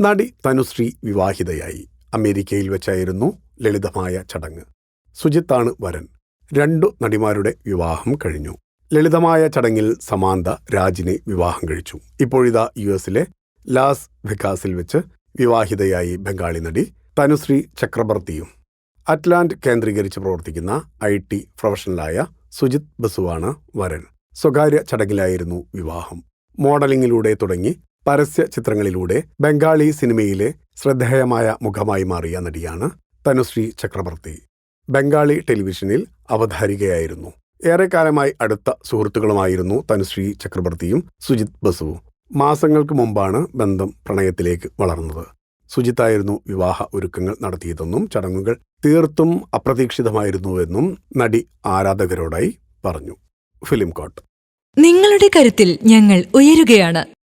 നടി തനുശ്രീ വിവാഹിതയായി. അമേരിക്കയിൽ വെച്ചായിരുന്നു ലളിതമായ ചടങ്ങ്. സുജിത്താണ് വരൻ. രണ്ടു നടിമാരുടെ വിവാഹം കഴിഞ്ഞു. ലളിതമായ ചടങ്ങിൽ സമാന്ത രാജിനെ വിവാഹം കഴിച്ചു. ഇപ്പോഴിതാ യു എസിലെ ലാസ് വികാസിൽ വെച്ച് വിവാഹിതയായി ബംഗാളി നടി തനുശ്രീ ചക്രബർത്തിയും അറ്റ്ലാന്റ് കേന്ദ്രീകരിച്ച് പ്രവർത്തിക്കുന്ന ഐ ടി പ്രൊഫഷണലായ സുജിത് ബസുവാണ് വരൻ. സ്വകാര്യ ചടങ്ങിലായിരുന്നു വിവാഹം. മോഡലിംഗിലൂടെ തുടങ്ങി പരസ്യ ചിത്രങ്ങളിലൂടെ ബംഗാളി സിനിമയിലെ ശ്രദ്ധേയമായ മുഖമായി മാറിയ നടിയാണ് തനുശ്രീ ചക്രവർത്തി. ബംഗാളി ടെലിവിഷനിൽ അവതാരികയായിരുന്നു. ഏറെക്കാലമായി അടുത്ത സുഹൃത്തുക്കളുമായിരുന്നു തനുശ്രീ ചക്രവർത്തിയും സുജിത് ബസുവും മാസങ്ങൾക്ക് മുമ്പാണ് ബന്ധം പ്രണയത്തിലേക്ക് വളർന്നത്. സുജിത്തായിരുന്നു വിവാഹ ഒരുക്കങ്ങൾ നടത്തിയതെന്നും ചടങ്ങുകൾ തീർത്തും അപ്രതീക്ഷിതമായിരുന്നുവെന്നും നടി ആരാധകരോടായി പറഞ്ഞു. ഫിലിം കോട്ട് നിങ്ങളുടെ കരുത്തിൽ ഞങ്ങൾ ഉയരുകയാണ്.